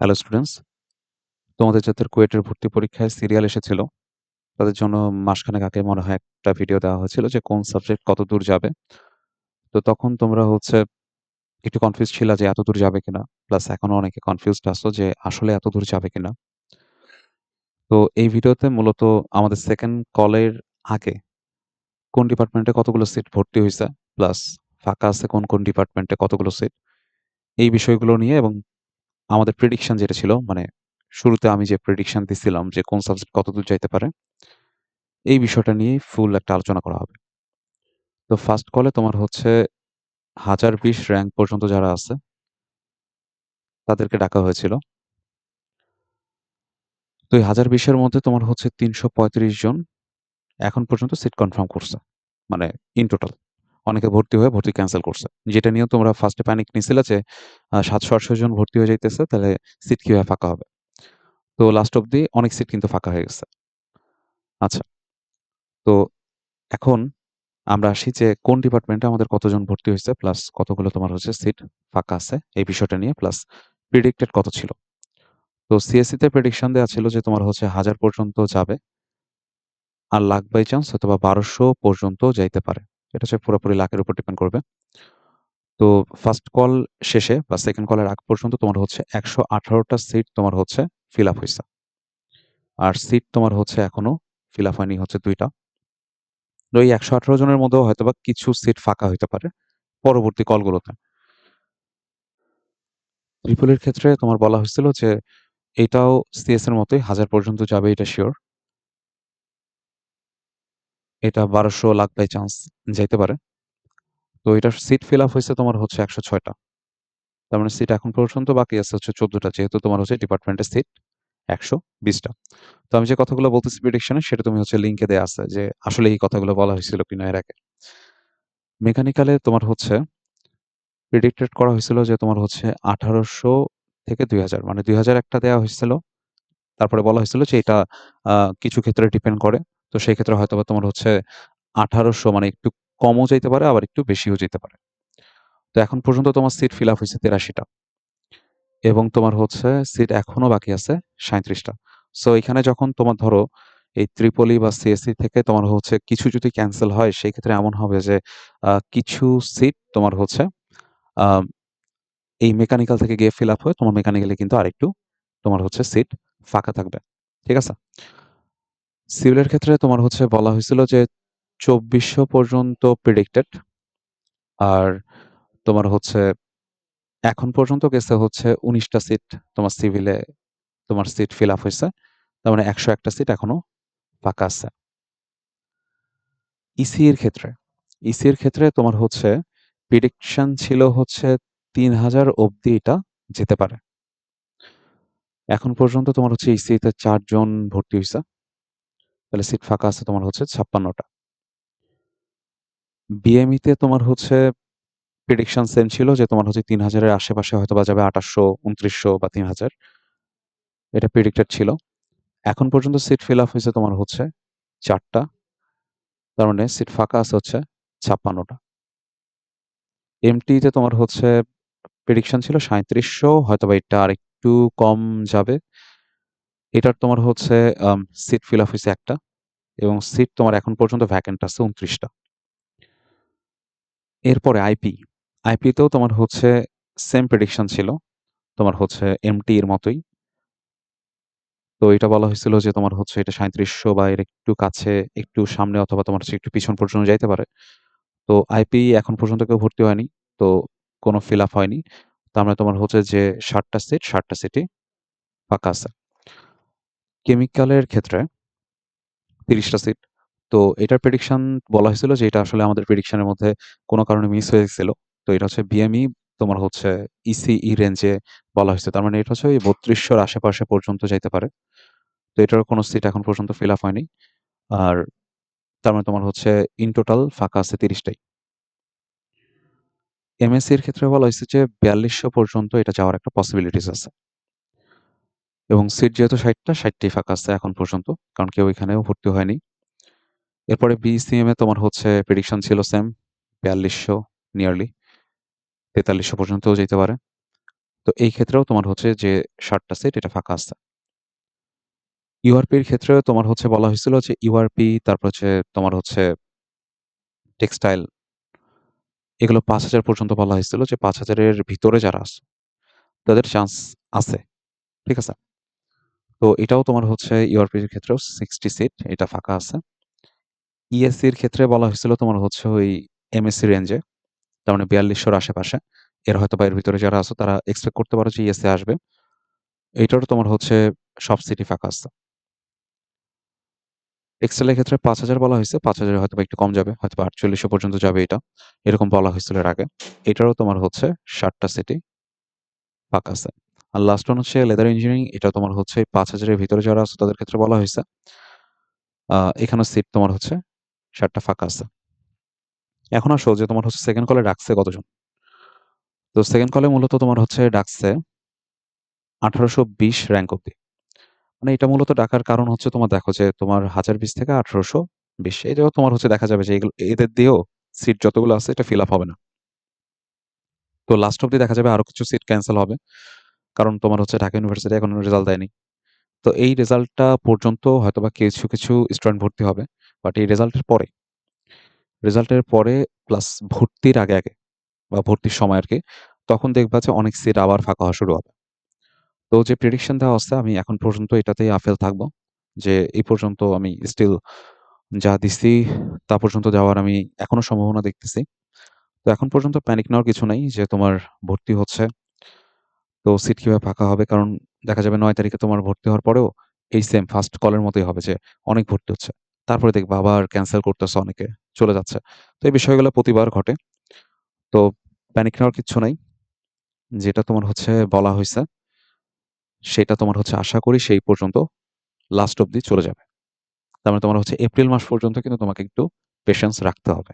Hello students তোমাদের যাদের কুয়েটের ভর্তি পরীক্ষায় সিরিয়াল এসেছিল, তাদের জন্য মাসখানেক আগে মনে হয় একটা ভিডিও দেওয়া হয়েছিল যে কোন সাবজেক্ট কত দূর যাবে। তো তখন তোমরা হচ্ছে একটু কনফিউজ ছিল যে এত দূর যাবে কিনা প্লাস এখনও অনেকে কনফিউজড আসো যে আসলে এত দূর যাবে কিনা। তো এই ভিডিওতে মূলত আমাদের সেকেন্ড কলের আগে কোন ডিপার্টমেন্টে কতগুলো সিট ভর্তি হয়েছে প্লাস ফাঁকা আছে কোন কোন ডিপার্টমেন্টে কতগুলো সিট এই বিষয়গুলো নিয়ে এবং আমাদের প্রেডিকশন যেটা ছিল মানে শুরুতে আমি যে প্রেডিকশন দিছিলাম যে কোন সাবজেক্ট কতদূর যাইতে পারে, এই বিষয়টা নিয়ে ফুল একটা আলোচনা করা হবে। তো ফার্স্ট কলে তোমার হচ্ছে হাজার বিশ র্যাঙ্ক পর্যন্ত যারা আছে, তাদেরকে ডাকা হয়েছিল। তো এই হাজার বিশের মধ্যে তোমার হচ্ছে তিনশো পঁয়ত্রিশ জন এখন পর্যন্ত সিট কনফার্ম করছে মানে ইন টোটাল অনেকে ভর্তি হয়ে ভর্তি ক্যান্সেল করছে। যেটা নিয়ে তোমরা ফার্স্টে প্যানিক নিছিলে যে সাতশো আটশো জন ভর্তি হয়ে যাইতেছে, তাহলে সিট কীভাবে ফাঁকা হবে? তো লাস্ট অব্দি অনেক সিট কিন্তু ফাঁকা হয়ে গেছে। আচ্ছা তো এখন আমরা আসি যে, কোন ডিপার্টমেন্টে আমাদের কতজন ভর্তি হয়েছে প্লাস কতগুলো তোমার হচ্ছে সিট ফাঁকা আছে, এই বিষয়টা নিয়ে প্লাস প্রিডিক্টেড কত ছিল? তো সিএসসি তে প্রেডিকশন দেওয়া ছিল যে, তোমার হচ্ছে হাজার পর্যন্ত যাবে, আর লাখ বাই চান্স অথবা বারোশো পর্যন্ত যাইতে পারে। এটা হচ্ছে পুরোপুরি লাখের উপর ডিপেন্ড করবে। তো ফার্স্ট কল শেষে বা সেকেন্ড কলের আগ পর্যন্ত তোমার হচ্ছে একশো আঠারোটা সিট তোমার হচ্ছে ফিল আপ হয়েছে আর সিট তোমার হচ্ছে এখনও ফিল আপ হয়নি হচ্ছে দুইটা। তো এই একশো আঠারো জনের মধ্যেও হয়তো বা কিছু সিট ফাঁকা হইতে পারে পরবর্তী কলগুলোতে ত্রিপুলের ক্ষেত্রে তোমার বলা হয়েছিল যে এটাও সিএস এর মতোই হাজার পর্যন্ত যাবে এটা শিওর এটা বারোশো লাখ বাই চান্স যাইতে পারে। তো এটার সিট ফিল আপ হয়েছে তোমার হচ্ছে একশো ছয়টা। তার মানে সিট এখন পর্যন্ত বাকি আছে হচ্ছে চোদ্দটা, যেহেতু তোমার হচ্ছে ডিপার্টমেন্টের সিট একশো বিশটা। তো আমি যে কথাগুলো বলতেছি প্রিডিকশনে সেটা তুমি হচ্ছে লিঙ্কে দেওয়া আছে যে আসলে এই কথাগুলো বলা হয়েছিল কিনা এর আগে। মেকানিক্যালে তোমার হচ্ছে প্রিডিক্টেড করা হয়েছিল যে তোমার হচ্ছে আঠারোশো থেকে দুই হাজার মানে দুই হাজার একটা দেওয়া হয়েছিল। তারপরে বলা হয়েছিল যে এটা কিছু ক্ষেত্রে ডিপেন্ড করে। তো সেই ক্ষেত্রে হয়তো তোমার হচ্ছে আঠারোশো মানে একটু কমও যেতে পারে, আবার একটু বেশিও যেতে পারে। তো এখন পর্যন্ত তোমার সিট ফিল আপ হয়েছে তেরাশিটা এবং তোমার হচ্ছে সিট এখনও বাকি আছে সাঁত্রিশটা সো এখানে যখন তোমার ধরো এই ত্রিপলি বা সিএসসি থেকে তোমার হচ্ছে কিছু যদি ক্যান্সেল হয় সেই ক্ষেত্রে এমন হবে যে কিছু সিট তোমার হচ্ছে এই মেকানিক্যাল থেকে গিয়ে ফিল আপ হয়ে তোমার মেকানিক্যালে কিন্তু আরেকটু তোমার হচ্ছে সিট ফাঁকা থাকবে। ঠিক আছে? সিভিলের ক্ষেত্রে তোমার হচ্ছে বলা হয়েছিল যে চব্বিশশো পর্যন্ত প্রিডিক্টেড আর তোমার হচ্ছে এখন পর্যন্ত গেছে হচ্ছে উনিশটা সিট তোমার সিভিলে তোমার সিট ফিল আপ হয়েছে, তার মানে একশো একটা সিট এখনও ফাঁকা আছে। ইসি এর ক্ষেত্রে ইসি এর ক্ষেত্রে তোমার হচ্ছে প্রিডিকশন ছিল হচ্ছে তিন হাজার অবধি এটা যেতে পারে। এখন পর্যন্ত তোমার হচ্ছে ইসিতে চারজন ভর্তি হয়েছে। তাহলে সিট ফাঁকা আছে তোমার হচ্ছে ছাপ্পান্নটা। বিএমইতে তোমার হচ্ছে প্রেডিকশন সেম ছিল যে তোমার হচ্ছে তিন হাজারের আশেপাশে হয়তো বা যাবে আঠাশশো, উনত্রিশশো বা তিন হাজার। এটা প্রেডিক্টেড ছিল। এখন পর্যন্ত সিট ফিল আপ হয়েছে তোমার হচ্ছে চারটা। তার মানে সিট ফাঁকা আছে হচ্ছে ছাপ্পান্নটা। এমটিতে তোমার হচ্ছে প্রেডিকশন ছিল সাঁত্রিশশো হয়তো বা এটা আর একটু কম যাবে। এটার তোমার হচ্ছে সিট ফিল আপ হয়েছে একটা এবং সিট তোমার এখন পর্যন্ত ভ্যাকেন্ট আছে উনত্রিশটা। এরপরে আইপি আইপিতেও তোমার হচ্ছে সেম প্রেডিকশন ছিল, তোমার হচ্ছে এমটি এর মতোই। তো এটা বলা হয়েছিল যে তোমার হচ্ছে এটা সাঁত্রিশশো বা এর একটু কাছে, একটু সামনে অথবা তোমার হচ্ছে একটু পিছন পর্যন্ত যাইতে পারে। তো আইপি এখন পর্যন্ত কেউ ভর্তি হয়নি, তো কোনো ফিল আপ হয়নি। তার মানে তোমার হচ্ছে যে ষাটটা সিট ষাটটা সিটই ফাঁকা আছে। কেমিক্যালের ক্ষেত্রে তিরিশটা সিট তো এটার প্রেডিকশন বলা হয়েছিল যে এটা আসলে আমাদের প্রেডিকশনের মধ্যে কোনো কারণে মিস হয়ে গেছিল। তো এটা হচ্ছে বিএমই তোমার হচ্ছে ইসিই রেঞ্জে বলা হয়েছে। তার মানে এটা হচ্ছে ওই বত্রিশশোর আশেপাশে পর্যন্ত যাইতে পারে। তো এটার কোনো সিট এখন পর্যন্ত ফিল আপ হয়নি। আর তার মানে তোমার হচ্ছে ইন টোটাল ফাঁকা আছে তিরিশটাই। এমএসসি এর ক্ষেত্রে বলা হয়েছে যে বিয়াল্লিশশো পর্যন্ত এটা যাওয়ার একটা পসিবিলিটিস আছে। এবং সিট যেহেতু ষাটটা ষাটটাই ফাঁকা আছে এখন পর্যন্ত কারণ কেউ এখানেও ভর্তি হয়নি এরপরে বিসিএম এ তোমার হচ্ছে প্রেডিকশন ছিল সেম বিয়াল্লিশশো নিয়ারলি তেতাল্লিশশো পর্যন্তও যেতে পারে তো এই ক্ষেত্রেও তোমার হচ্ছে যে ৭ টা সিট এটা ফাঁকা আছে। ইউআরপির ক্ষেত্রেও তোমার হচ্ছে বলা হয়েছিল যে ইউআরপি তারপর হচ্ছে তোমার হচ্ছে টেক্সটাইল এগুলো ৫,০০০ পর্যন্ত বলা হয়েছিল যে পাঁচ হাজারের ভিতরে যারা আছে তাদের চান্স আছে। ঠিক আছে? তো এটাও তোমার হচ্ছে ইউআরপির ক্ষেত্রেও 60 সিট এটা ফাঁকা আছে। ইএসসির ক্ষেত্রে বলা হয়েছিল তোমার হচ্ছে ওই এমএসসি রেঞ্জে তার মানে ৪২০০ র আশেপাশে। এর হয়তোবা এর ভিতরে যারা আছে তারা এক্সপেক্ট করতে পারো যে ইএসসি আসবে। এইটারও তোমার হচ্ছে সব সিটই ফাঁকা আছে। টেক্সটাইলের ক্ষেত্রে ৫,০০০ বলা হয়েছে। ৫,০০০ এর হয়তোবা একটু কম যাবে। হয়তো ৪৮০০ পর্যন্ত যাবে এটা। এরকম বলা হয়েছিল এর আগে। এটারও তোমার হচ্ছে ৭ টা সিটই ফাঁকা আছে। আর লাস্ট ওয়ান হচ্ছে লেদার ইঞ্জিনিয়ারিং এটা তোমার হচ্ছে পাঁচ হাজারের ভিতরে যারা আছে তাদের ক্ষেত্রে বলা হয়েছে এখানে সিট তোমার হচ্ছে ৭ টা ফাঁকা আছে। এখন আসো যে তোমার হচ্ছে সেকেন্ড কলে ডাকছে কতজন? তো সেকেন্ড কলে মূলত তোমার হচ্ছে ডাকছে আঠারোশো বিশ র্যাঙ্ক অব্দি। মানে এটা মূলত ডাকার কারণ হচ্ছে তোমার দেখো যে তোমার ১০২০ থেকে ১৮২০ এটাও তোমার হচ্ছে দেখা যাবে যে এগুলো, এদের দিয়েও সিট যতগুলো আছে এটা ফিল আপ হবে না। তো লাস্ট অব্দি দেখা যাবে আরও কিছু সিট ক্যান্সেল হবে। কারণ তোমার হচ্ছে ঢাকা ইউনিভার্সিটি এখনও রেজাল্ট দেয়নি। তো এই রেজাল্টটা পর্যন্ত হয়তোবা কিছু, কিছু স্টুডেন্ট ভর্তি হবে। বাট এই রেজাল্টের পরে রেজাল্টের পরে প্লাস ভর্তির আগে, আগে বা ভর্তির সময় আর কি তখন দেখবা যে অনেক সিট আবার ফাঁকা হওয়া শুরু হবে। তো যে প্রেডিকশন দেওয়া আছে আমি এখন পর্যন্ত এটাতেই আফেল থাকব। যে এই পর্যন্ত আমি স্টিল যা দিছি তা পর্যন্ত যাওয়ার আমি এখনও সম্ভাবনা দেখতেছি। তো এখন পর্যন্ত প্যানিক নেওয়ার কিছু নাই যে তোমার ভর্তি হচ্ছে। তো সিট কীভাবে ফাঁকা হবে কারণ দেখা যাবে নয় তারিখে তোমার ভর্তি হওয়ার পরেও এই সেম ফার্স্ট কলের মতোই হবে যে অনেক ভর্তি হচ্ছে। তারপরে দেখবা আবার ক্যান্সেল করতেছে অনেকে, চলে যাচ্ছে। তো এই বিষয়গুলো প্রতিবার ঘটে। তো প্যানিক নেওয়ার কিচ্ছু নাই। যেটা তোমার হচ্ছে বলা হয়েছে সেটা তোমার হচ্ছে আশা করি সেই পর্যন্ত লাস্ট অব্দি চলে যাবে। তার মানে তোমার হচ্ছে এপ্রিল মাস পর্যন্ত কিন্তু তোমাকে একটু পেশেন্স রাখতে হবে।